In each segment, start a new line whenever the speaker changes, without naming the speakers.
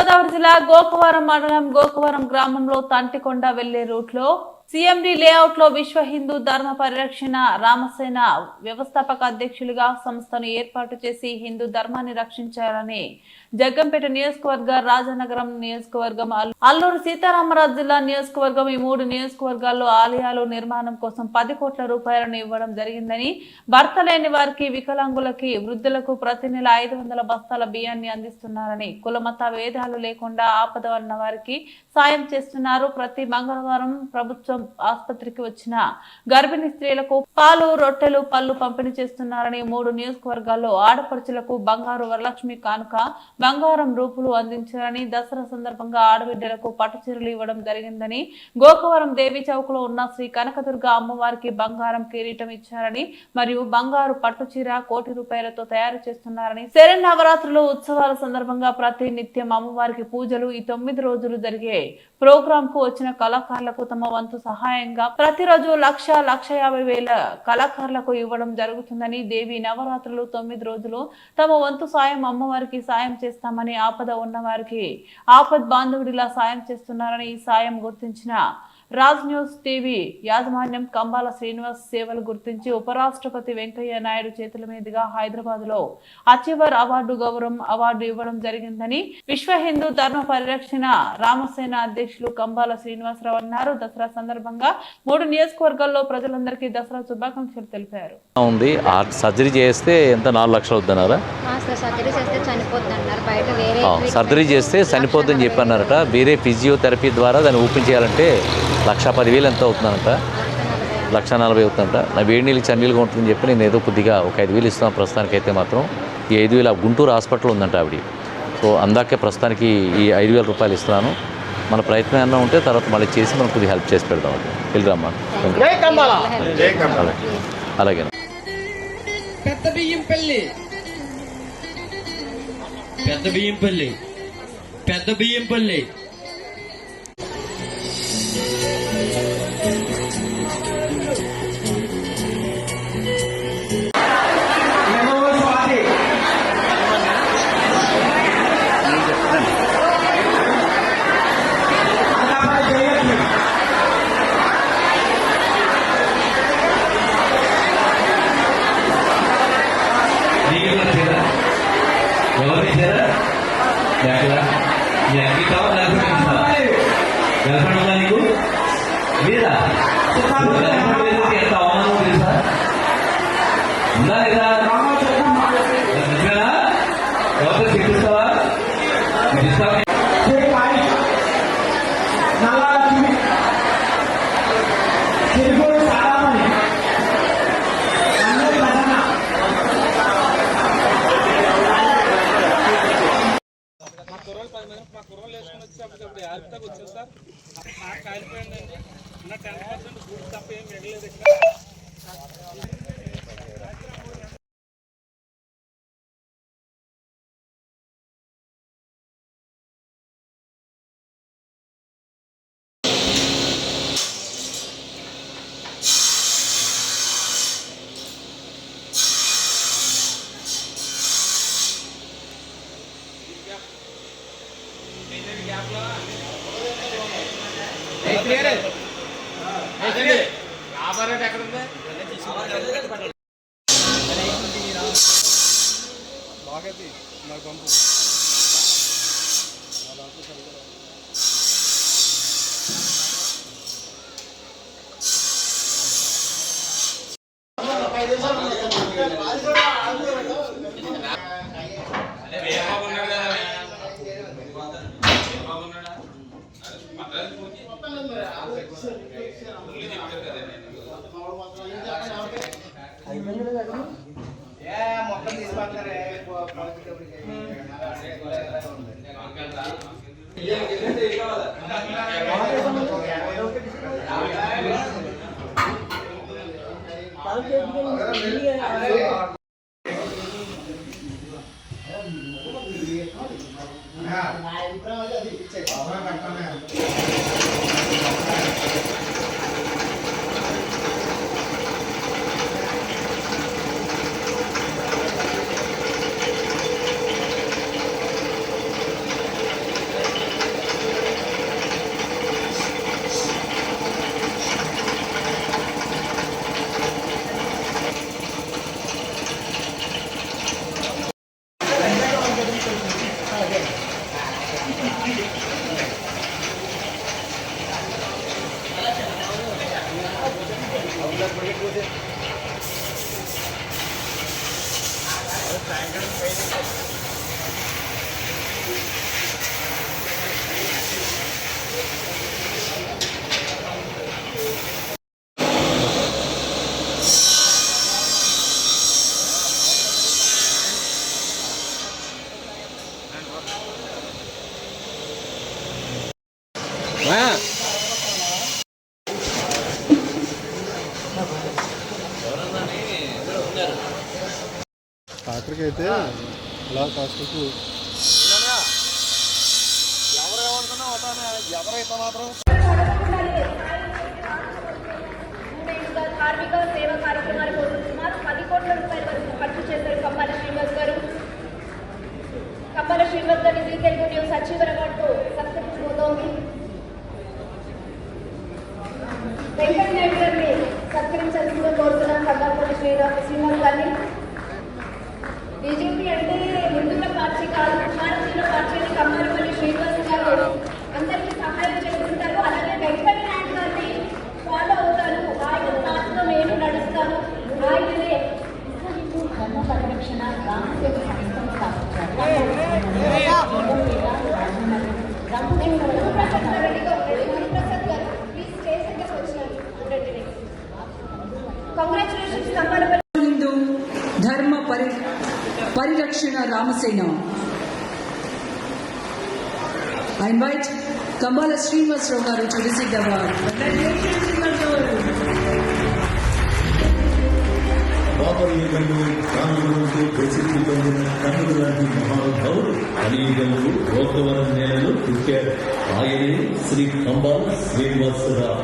తూర్పుగోదావరి జిల్లా గోకవరం మండలం గోకవరం గ్రామంలో తంటికొండ వెళ్ళే రూట్లో సీఎండి లేఅవుట్లో విశ్వ హిందూ ధర్మ పరిరక్షణ రామసేన వ్యవస్థాపక అధ్యక్షులుగా సంస్థను ఏర్పాటు చేసి హిందూ ధర్మాన్ని రక్షించాలని జగ్గంపేట నియోజకవర్గ రాజనగరం నియోజకవర్గం అల్లూరు సీతారామరాజు జిల్లా నియోజకవర్గం ఈ మూడు నియోజకవర్గాల్లో ఆలయాలు నిర్మాణం కోసం పది కోట్ల రూపాయలను ఇవ్వడం జరిగిందని భర్త లేని వారికి వికలాంగులకి వృద్ధులకు ప్రతి నెల ఐదు వందల బస్తాల బియ్యాన్ని అందిస్తున్నారని కులమత భేదాలు లేకుండా ఆపద ఉన్న వారికి సాయం చేస్తున్నారు. ప్రతి మంగళవారం ప్రభుత్వం ఆసుపత్రికి వచ్చిన గర్భిణీ స్త్రీలకు పాలు రొట్టెలు పళ్ళు పంపిణీ చేస్తున్నారని మూడు నియోజకవర్గాల్లో ఆడపడుచులకు బంగారు వరలక్ష్మి కానుక బంగారం రూపులు అందించారని దసరా సందర్భంగా ఆడబిడ్డలకు పట్టు చీరలు ఇవ్వడం జరిగిందని గోకవరం దేవి చౌక్లో ఉన్న శ్రీ కనకదుర్గ అమ్మవారికి బంగారం కిరీటం ఇచ్చారని మరియు బంగారు పట్టు చీర కోటి రూపాయలతో తయారు చేస్తున్నారని శరణ్ నవరాత్రులు ఉత్సవాల సందర్భంగా ప్రతి నిత్యం అమ్మవారికి పూజలు ఈ తొమ్మిది రోజులు జరిగే ప్రోగ్రామ్కు వచ్చిన కళాకారులకు తమ వంతు సహాయంగా ప్రతిరోజు లక్ష లక్ష యాభై వేల కళాకారులకు ఇవ్వడం జరుగుతుందని దేవి నవరాత్రులు తొమ్మిది రోజులు తమ వంతు సాయం అమ్మవారికి సాయం చేస్తామని ఆపద ఉన్న వారికి ఆపద్ బాంధవుడిలా సాయం చేస్తున్నారని ఈ సాయం గుర్తించిన రాజ్ న్యూస్ టీవీ యాజమాన్యం కంబాల శ్రీనివాస్ సేవలు గుర్తించి ఉపరాష్ట్రపతి వెంకయ్య నాయుడు చేతుల మీదుగా హైదరాబాద్లో అచీవర్ అవార్డు గౌరవం అవార్డు ఇవ్వడం జరిగిందని విశ్వ హిందూ ధర్మ పరిరక్షణ రామసేన అధ్యక్షులు కంబాల శ్రీనివాసరావు అన్నారు. దసరా సందర్భంగా మూడు నియోజకవర్గాల్లో ప్రజలందరికీ దసరా శుభాకాంక్షలు తెలిపారు.
ఉంది. సర్జరీ చేస్తే ఎంత? నాలుగు లక్షలు అవుతున్నారా
సార్ సర్జరీ చేస్తే వేరే
సర్జరీ చేస్తే చనిపోద్దని చెప్పన్నారట. వేరే ఫిజియోథెరపీ ద్వారా దాన్ని ఓపెన్ చేయాలంటే లక్ష పదివేలు ఎంత అవుతుందంట లక్ష నలభై అవుతుందంట నా వేడి నీళ్ళు చన్నీళ్ళుగా ఉంటుందని చెప్పి నేను ఏదో కొద్దిగా ఒక ఐదు వేలు ఇస్తున్నాను ప్రస్తుతానికి అయితే మాత్రం. ఈ ఐదు వేలు ఆ గుంటూరు హాస్పిటల్ ఉందంట ఆవిడ. సో అందాకే ప్రస్తుతానికి ఈ ఐదు వేల రూపాయలు ఇస్తున్నాను. మన ప్రయత్నం ఏమన్నా ఉంటే తర్వాత మళ్ళీ చేసి మనం కొద్దిగా హెల్ప్ చేసి పెడదాం వెళ్ళిరమ్మా అలాగే. అలాగే
పెద్ద బియ్యం పల్లి పెద్ద బియ్యంపల్లి పెద్ద బియ్యంపల్లి యాప్ దాకా వచ్చేస్తారు నాకు కాలిపోయిందండి నా టెన్ పర్సెంట్ గుడ్ తప్ప ఏం మిగలేదు ఇక్కడ ఆపరేట్ ఎక్కడ ఉంది బాగతి నాకు పంపు ఐదు నిమిషాలు ये
Wow. అయితే అలా కాసుకు
మూడేళ్ళుగా
ಹಿಂದೂ ಧರ್ಮ ಪರಿ Parirakshana ರಾಮಸೇನಾ I invite Kambala Srinivas Rao garu to receive the award.
ಬಾಬರಿಗೆ ಕಂಡು ರಾಮಗುರುವಿಗೆ ಬೆಳೆಸಿಕೊಂಡು ಕಂಡು ಮಹಾನುಭಾವರು ಅನೇಕರು ಲೋಕವನ್ನೇ లోకవరం పుట్టారు ఆయనే శ్రీ కంబాల శ్రీనివాసరావు.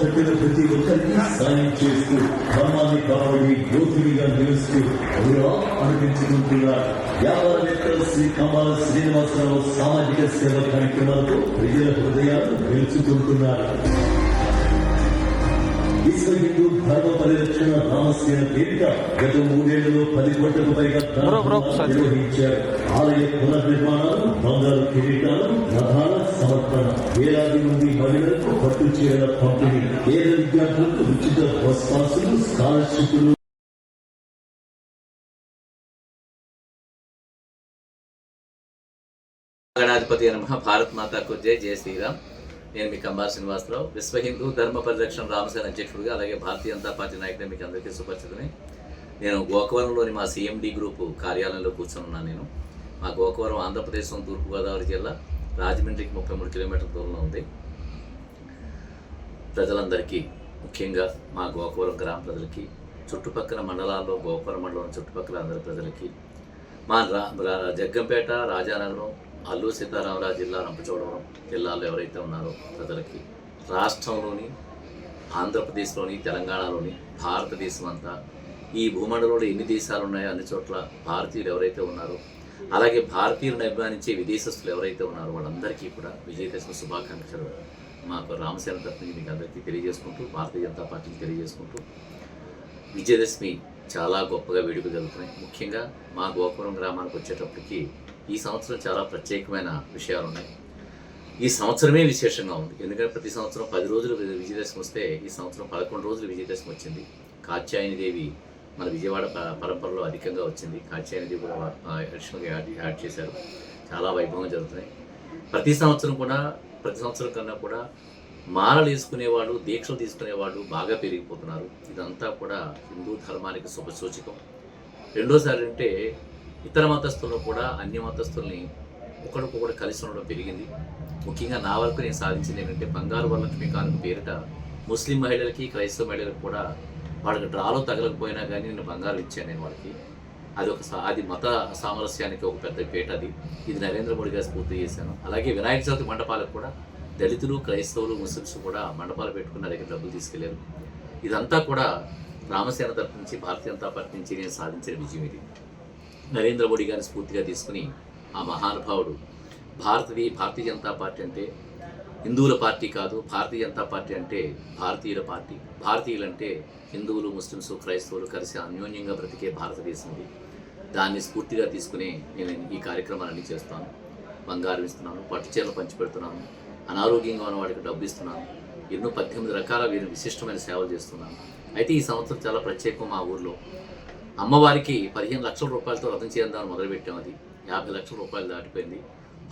తట్టిన ప్రతి ఒక్కరికి సాయం చేస్తూ ధర్మాన్ని కాపాడి యోధుడిగా నిలుస్తూ అవురా అనిపించుకుంటున్నారు. వ్యాపారవేత్తలు శ్రీ కంబాల శ్రీనివాసరావు సామాజిక సేవ కార్యక్రమాలతో ప్రజల హృదయాలు గెలుచుకుంటున్నారు విశ్వ హిందూ ధర్మ పరిరక్షణ రామసేన పేరిట గత మూడేళ్ళలో పది కోట్లకు పైగా కార్యక్రమాలు నిర్వహించారు. ఆలయ పునర్నిర్మాణాలు బంగారు కిరీటాలు రథాల సమర్పణ. వేలాది మంది మహిళలకు పట్టు చీరల పంపిణీ. పేద విద్యార్థులకు ఉచిత బస్ పాసులు స్కాలర్షిప్లు.
గణాధిపతి నమ. భారత్ మాతాకు జై జయ శ్రీరామ్. నేను మీ కంబార్ శ్రీనివాసరావు. విశ్వ హిందూ ధర్మ పరిరక్షణ రామసేన అధ్యక్షుడిగా అలాగే భారతీయ జనతా పార్టీ నాయకుడిగా మీకు అందరికీ సుపరిచితమే నేను గోకవరంలోని మా సిఎండి గ్రూపు కార్యాలయంలో కూర్చొని ఉన్నాను నేను. మా గోకవరం ఆంధ్రప్రదేశం తూర్పుగోదావరి జిల్లా రాజమండ్రికి ముప్పై మూడు కిలోమీటర్ల దూరంలో ఉంది. ప్రజలందరికీ ముఖ్యంగా మా గోకవరం గ్రామ ప్రజలకి చుట్టుపక్కల మండలాల్లో గోకవరం మండలం చుట్టుపక్కల అందరి ప్రజలకి మా రా- జగ్గంపేట రాజానగరం అల్లూరు సీతారామరాజు జిల్లా రంపచోడవరం జిల్లాలో ఎవరైతే ఉన్నారో ప్రజలకి రాష్ట్రంలోని ఆంధ్రప్రదేశ్లోని తెలంగాణలోని భారతదేశం అంతా ఈ భూమండలంలో ఎన్ని దేశాలు ఉన్నాయో అన్ని చోట్ల భారతీయులు ఎవరైతే ఉన్నారో అలాగే భారతీయులను అభిమానించే విదేశస్తులు ఎవరైతే ఉన్నారో వాళ్ళందరికీ కూడా విజయదశమి శుభాకాంక్షలు మాకు రామసేన తరఫు మీకు అందరికీ తెలియజేసుకుంటూ భారతీయ జనతా పార్టీకి తెలియజేసుకుంటూ విజయదశమి చాలా గొప్పగా వేడుక జరుగుతున్నాయి. ముఖ్యంగా మా గోపురం గ్రామానికి వచ్చేటప్పటికి ఈ సంవత్సరం చాలా ప్రత్యేకమైన విషయాలు ఉన్నాయి. ఈ సంవత్సరమే విశేషంగా ఉంది. ఎందుకంటే ప్రతి సంవత్సరం పది రోజులు విజయదశమి వస్తే ఈ సంవత్సరం పదకొండు రోజులు విజయదశమి వచ్చింది. కాత్యాయని దేవి మన విజయవాడ పరంపరలో అధికంగా వచ్చింది. కాత్యాయని దేవి కూడా అడిషనల్గా యాడ్ యాడ్ చేశారు. చాలా వైభవం జరుగుతున్నాయి. ప్రతి సంవత్సరం కూడా ప్రతి సంవత్సరం కన్నా కూడా మాలలు వేసుకునేవాళ్ళు దీక్షలు తీసుకునేవాళ్ళు బాగా పెరిగిపోతున్నారు. ఇదంతా కూడా హిందూ ధర్మానికి శుభసూచకం రెండోసారి అంటే ఇతర మతస్థుల్లో కూడా అన్య మతస్థుల్ని ఒకరికొకరు కలిసి ఉండడం పెరిగింది. ముఖ్యంగా నా వరకు నేను సాధించింది ఏంటంటే బంగారు వరలక్ష్మి కానుక పేరిట ముస్లిం మహిళలకి క్రైస్తవ మహిళలకు కూడా వాళ్ళకి డ్రాలో తగలకపోయినా కానీ నేను బంగారం ఇచ్చాను నేను వాళ్ళకి. అది ఒక సా- అది మత సామరస్యానికి ఒక పెద్ద పేట అది. ఇది నరేంద్ర మోడీ గారు పూర్తి చేశాను. అలాగే వినాయక చవితి మండపాలకు కూడా దళితులు క్రైస్తవులు ముస్లిమ్స్ కూడా మండపాలు పెట్టుకుని దగ్గర డబ్బులు తీసుకెళ్ళారు. ఇదంతా కూడా రామసేన తరపు నుంచి భారతీయ జనతా పార్టీ నుంచి నేను సాధించిన విజయం ఇది. నరేంద్ర మోడీ గారిని స్ఫూర్తిగా తీసుకుని ఆ మహానుభావుడు భారతది భారతీయ జనతా పార్టీ అంటే హిందువుల పార్టీ కాదు భారతీయ జనతా పార్టీ అంటే భారతీయుల పార్టీ. భారతీయులు అంటే హిందువులు ముస్లిమ్స్ క్రైస్తవులు కలిసి అన్యోన్యంగా బ్రతికే భారతదేశం ఇది దాన్ని స్ఫూర్తిగా తీసుకుని నేను ఈ కార్యక్రమాలన్నీ చేస్తాను. బంగారం ఇస్తున్నాను పట్టు చీరలు పంచిపెడుతున్నాను అనారోగ్యంగా ఉన్న వాడికి డబ్బు ఇస్తున్నాను ఎన్నో పద్దెనిమిది రకాల వీరిని విశిష్టమైన సేవలు చేస్తున్నాను. అయితే ఈ సంవత్సరం చాలా ప్రత్యేకం మా ఊర్లో. అమ్మవారికి పదిహేను లక్షల రూపాయలతో రథం చేద్దామని మొదలుపెట్టాం అది. యాభై లక్షల రూపాయలు దాటిపోయింది.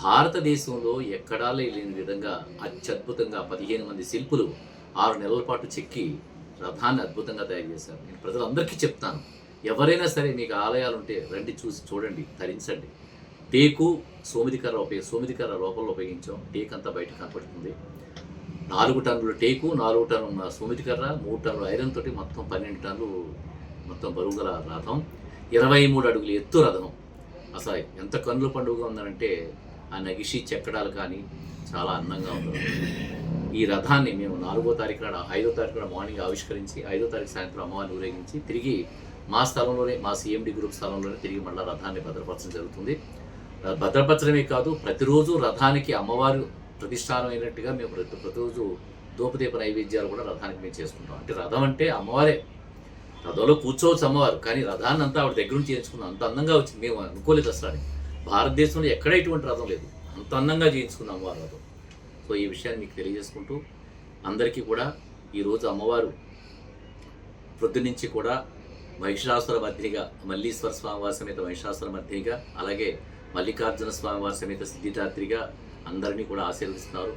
భారతదేశంలో ఎక్కడా లేని విధంగా అత్యద్భుతంగా పదిహేను మంది శిల్పులు ఆరు నెలల పాటు చెక్కి రథాన్ని అద్భుతంగా తయారు చేశారు. నేను ప్రజలందరికీ చెప్తాను ఎవరైనా సరే మీకు ఆలయాలు ఉంటే రండి చూసి చూడండి ధరించండి. టేకు సోమిదికర్ర ఉపయోగ సోమిదికర్ర రూపంలో ఉపయోగించాం. టేక్ అంతా బయట కనపడుతుంది. నాలుగు టన్నుల టేకు నాలుగు టన్నుల సోమిదికర్ర మూడు టన్నుల ఐరన్ తోటి మొత్తం పన్నెండు టన్నులు మొత్తం బరువు గల రథం. ఇరవై మూడు అడుగులు ఎత్తు రథం. అసలు ఎంత కన్నుల పండుగ ఉందనంటే ఆ నగిషి చెక్కడాలు కానీ చాలా అందంగా ఉంటుంది ఈ రథాన్ని మేము నాలుగో తారీఖు నాడు ఐదో తారీఖు నాడు మార్నింగ్ ఆవిష్కరించి ఐదో తారీఖు సాయంత్రం అమ్మవారిని ఊరేగించి తిరిగి మా స్థలంలోనే మా సిఎండి గ్రూప్ స్థలంలోనే తిరిగి మళ్ళీ రథాన్ని భద్రపరచడం జరుగుతుంది. భద్రపరచడమే కాదు ప్రతిరోజు రథానికి అమ్మవారు ప్రతిష్టానం అయినట్టుగా మేము ప్రతి ప్రతిరోజు దూపదీప నైవేద్యాలు కూడా రథానికి మేము చేసుకుంటాం. అంటే రథం అంటే అమ్మవారే రథంలో కూర్చోవచ్చు అమ్మవారు. కానీ రథాన్ని అంతా ఆవిడ దగ్గర నుంచి చేయించుకున్నాం అంత అందంగా వచ్చింది. మేము అనుకోలేదు అసలు అని. భారతదేశంలో ఎక్కడ ఎటువంటి రథం లేదు. అంత అందంగా చేయించుకున్నాం అమ్మవారు రథం. సో ఈ విషయాన్ని మీకు తెలియజేసుకుంటూ అందరికీ కూడా ఈరోజు అమ్మవారు ప్రొద్దునుంచి కూడా మహిషాసుర మధ్యగా మల్లీశ్వర స్వామివారి సమేత మహిషాసుర మధ్యగా అలాగే మల్లికార్జున స్వామివారి సమేత సిద్ధిదాత్రిగా అందరినీ కూడా ఆశీర్వదిస్తున్నారు.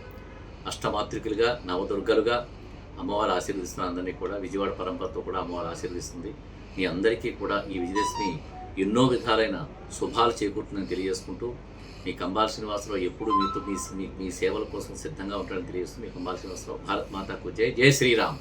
అష్టమాత్రికులుగా నవదుర్గలుగా అమ్మవారు ఆశీర్వదిస్తున్న అందరినీ కూడా విజయవాడ పరంపరతో కూడా అమ్మవారు ఆశీర్వదిస్తుంది. మీ అందరికీ కూడా ఈ విజయదశమి ఎన్నో విధాలైన శుభాలు చేకూరుతుందని తెలియజేసుకుంటూ మీ కంబాల శ్రీనివాసరావు ఎప్పుడు మీతో మీ మీ- సేవల కోసం సిద్ధంగా ఉంటాడని తెలియజేస్తూ మీ కంబాల శ్రీనివాసరావు భారత్ మాతాకు జై జై శ్రీరామ్.